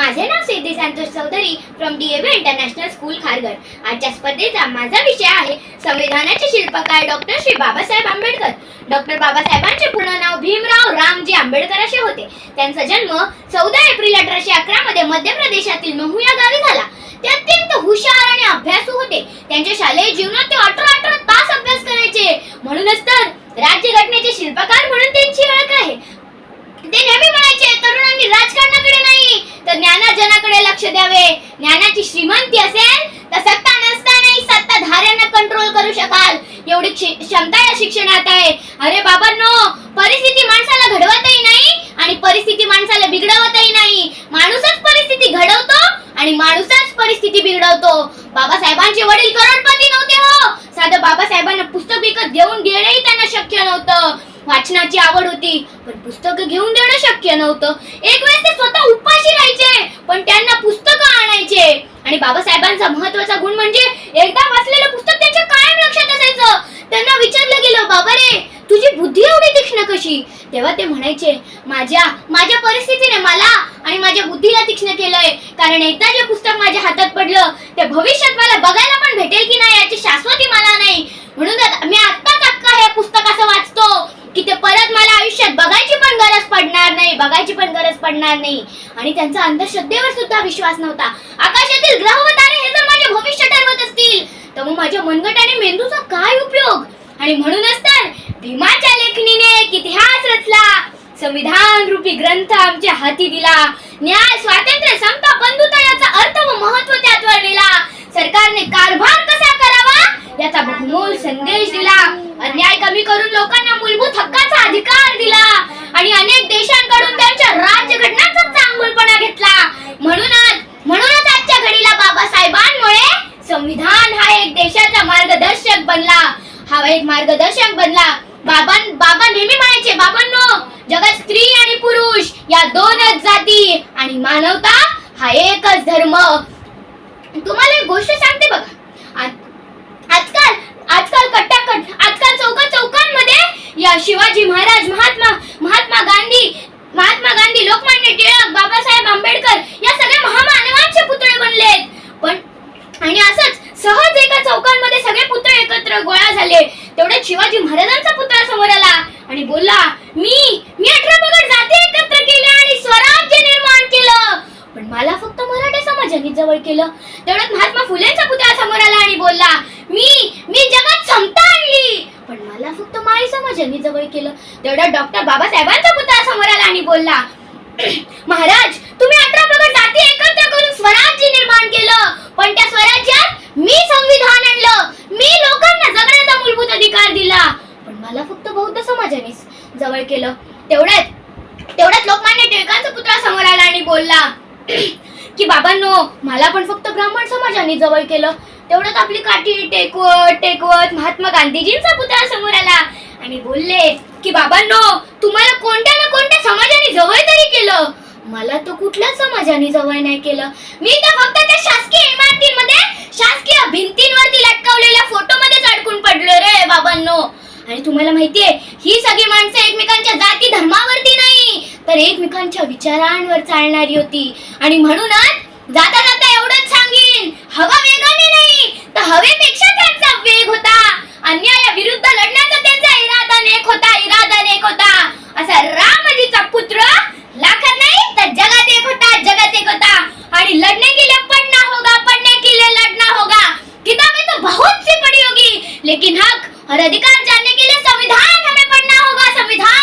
माझे नाव Siddhi Santosh Chaudhari from DAV international school Kharghar. आजच्या स्पर्धेचा माझा विषय आहे संविधानाचे शिल्पकार डॉक्टर श्री बाबासाहेब आंबेडकर. डॉक्टर बाबासाहेबांचे पूर्ण नाव भीमराव रामजी आंबेडकर असे होते. त्यांचा जन्म चौदा एप्रिल अठराशे अकरा मध्ये मध्य प्रदेशातील महू या गावी झाला. ते अत्यंत हुशार आणि अभ्यासू होते. त्यांच्या शालेय जीवनात ते अठरा अठरा तास अभ्यास करायचे. म्हणूनच तर राज्यघटनेचे शिल्पकार म्हणून त्यांची ओळख आहे. ते नेहमी म्हणायचे तरुणांनी राजकारण तर ज्ञानार्जनाकडे लक्ष द्यावे. ज्ञानाची श्रीमंती असेल तर सत्ता नसतानाही सत्ताधाऱ्यांना कंट्रोल करू शकाल. एवढी क्षमता या शिक्षणात आहे. अरे बाबांनो परिस्थिती माणसाला घडवतही नाही आणि परिस्थिती माणसाला बिघडवतही नाही. माणूसच परिस्थिती घडवतो आणि माणूसच परिस्थिती बिघडवतो. बाबासाहेबांचे वडील करोडपती नव्हते हो. साधं बाबासाहेबांना पुस्तक विकत घेऊन देणंही त्यांना शक्य नव्हतं. वाचनाची आवड होती. पण पुस्तकं घेऊन देणं शक्य नव्हतं. एक वेळेस ते स्वतः उपाशी राहायचे पण त्यांना पुस्तकं आणायचे. आणि बाबासाहेबांचा महत्त्वाचा गुण म्हणजे एकदा वाचलेलं पुस्तक त्यांच्या कायम लक्षात असायचं. त्यांना विचारलं गेलं बाबा रे तुझी बुद्धी एवढी तीक्ष्ण कशी? तेव्हा ते म्हणायचे माझ्या माझ्या परिस्थितीने मला आणि माझ्या बुद्धीला तीक्ष्ण केलंय. कारण एकदा जे पुस्तक माझ्या हातात पडलं ते भविष्यात मला बघायला पण भेटेल की नाही याची शाश्वती मला नाही म्हणून आता- मी आत्ताच अख्खा हे पुस्तक असं वाचतो की ते परत मला आयुष्यात बघायची पण गरज पडणार नाही बघायची पण गरज पडणार नाही. आणि त्यांचा अंधश्रद्धेवर सुद्धा विश्वास नव्हता. आकाशातील ग्रह व तारे हे जर माझे भविष्य ठरवत असतील तर मग माझ्या मनगट आणि मेंदूचा काय उपयोग? आणि म्हणूनच तर भीमाच्या लेखणीने एक इतिहास रचला. संविधान रूपी ग्रंथ आमच्या हाती दिला. न्याय स्वातंत्र्य समता बंधुता याचा अर्थ व महत्त्व त्यात वर्णिला सरकारने कारभार कसा करा याचा बहुमोल संदेश दिला. अन्याय कमी करून लोकांना मूलभूत हक्काचा अधिकार दिला. आणि अनेक देशांकडून त्यांच्या राज्य घटनाचा चांगुलपणा घेतला. म्हणूनच म्हणूनच आजच्या घडीला बाबासाहेबांमुळे संविधान हा एक देशाचा मार्गदर्शक बनला. हा एक मार्गदर्शक बनला. बाबा बाबा नेहमी म्हणायचे बाबांनो जगात स्त्री आणि पुरुष या दोनच जाती आणि मानवता हा एकच धर्म. तुम्हाला एक गोष्ट सांगते बघा. आजकाल आजकाल कट्टाकट आजकाल चौका चौकांमध्ये या शिवाजी महाराज महात्मा महात्मा गांधी महात्मा गांधी लोकमान्य टिळक बाबासाहेब आंबेडकर या सगळ्या महामानवांचे पुतळे बनलेत पण आणि असंच सहज एका चौकांमध्ये सगळे पुतळे एकत्र गोळा झाले तेवढ्यात शिवाजी महाराजांचा पुतळा समोर आला आणि बोलला मी मी अठरा पगड जाती एकत्र केल्या आणि स्वराज्य निर्माण केलं पण मला फक्त मराठा समाजाने जवळ केलं. तेवढ्यात महात्मा फुलेंचा पुतळा समोर आला आणि बोलला मी मी जगात समता आणली. पण मला फक्त माळी समाजांनी जवळ केलं. तेवढ्यात डॉक्टर बाबासाहेबांचा पुतळा समोर आला आणि बोलला महाराज तुम्ही अठरा पगड जाती एकत्र करून स्वराज्य निर्माण केलं. पण त्या स्वराज्यात मी संविधान आणलं. मी लोकांना जगण्याचा मूलभूत अधिकार दिला. पण मला फक्त बौद्ध समाजाने जवळ केलं. तेवढ्यात तेवढ्यात लोकमान्य टिळकांचा पुतळा समोर आला आणि बोलला की बाबांनो मला पण फक्त ब्राह्मण समाजाने जवळ केलं. तेवढ्यात आपली काठी टेकवत टेकवत महात्मा गांधीजींचा पुतळा समोर आला. आणि बोलले की बाबांनो तुम्हाला कोणत्या ना कोणत्या समाजाने जवळ तरी केलं? मला तर कुठल्याच समाजाने जवळ नाही केलं. मी तर फक्त त्या शासकीय इमारतींमध्ये शासकीय भिंतींवरती लटकवलेल्या फोटोमध्येच अडकून पडलो रे बाबांनो. आणि तुम्हाला माहितीये ही सगळी माणसं एकमेकांच्या जाती धर्मावरती नाही तर एकमेकांच्या विचारांवर चालणारी होती. आणि म्हणूनच जाता जाता एवढंच सांगेन हवा वेगाने नाही तर हवेपेक्षा त्यांचा वेग होता. अन्याया विरुद्ध लढण्याचा त्यांचा इरादा नेक होता इरादा नेक होता. असा रामजीचा पुत्र लाखात नाही तर जगात एक होता जगात एक होता. आणि लढणे के लिए पढ़ना होगा पढ़ने के लिए लड़ना होगा. किताबें तो बहुत सी पड़ी होगी लेकिन हक और अधिकार जानने के लिए संविधान हमें पढ़ना होगा संविधान